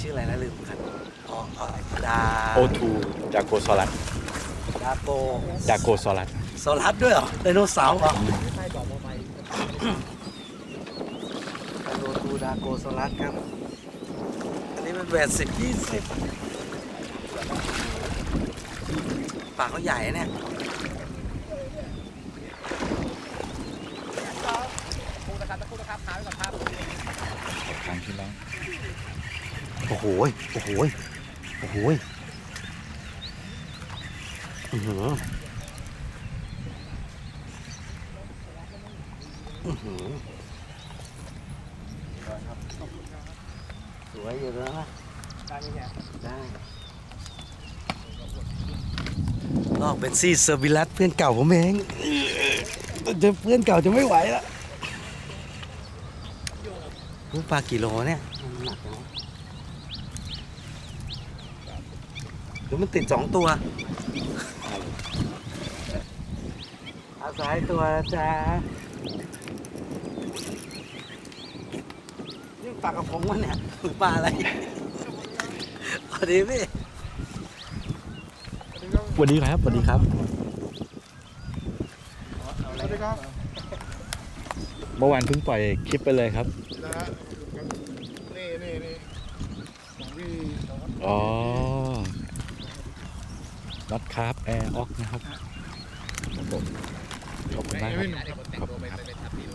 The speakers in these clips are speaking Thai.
ชื่ออะไรนะลืมกันอ๋ออ๋อดาโอทูดาโกซอรัสดาโกดาโกซอรัสโซลัสด้วยเหรอไดโนเสาร์เหรอไดโนทูดาโกโซลัสครับ อันนี้เป็นแหวนสิบยี่สิบปากเขาใหญ่นะเนี่ยทางที่แล้ว โอ้โหโอ้โหโอ้โหอือหืออือหือสวยอยู่แล้วนะได้ลอกเป็นซี่เซอร์วิลัสเพื่อนเก่าผมเองจะเพื่อนเก่าจะไม่ไหวแล้ว รู้ปลากี่โลเนี่ยมันหนักจังวะหรือมันติดสองตัวอาศัยตัวจ้านี่ปลากระพงวะเนี่ยหรือปลาอะไรสวัสดีพี่สวัสดีครับสวัสดีครับสวัสดีครับ เมื่อวานเพิ่งปล่อยคลิปไปเลยครับ นะฮะนี่นี่นี่ของพี่อ๋อรัดคาร์ฟแอร์ออกนะครับครับผมขอบคุณมากครับขอบคุณครับ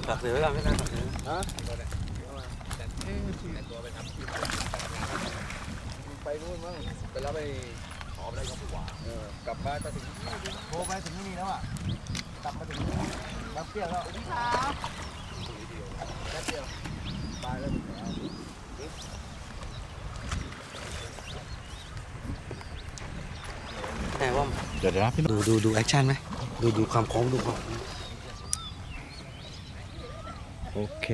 ฝากถือไว้ก่อนไม่ได้ฝากถือฮะเอ๊ะฉีดตัวไปครับไปนู่นมั้งไปแล้วไปขอไปได้ก็ผู้ว่าเออกลับบ้านไปถึงโทรไปถึงนี่แล้วอะกลับมาถึงนี่รับเปรี้ยวแล้วครับแป๊บเดียวไปแล้วถึงแล้ว ไหนว่าเดี๋ยวเดี๋ยวนะพี่หนุ่มดูดูดูแอคชั่นไหมดูดูความโค้งดูความโอเค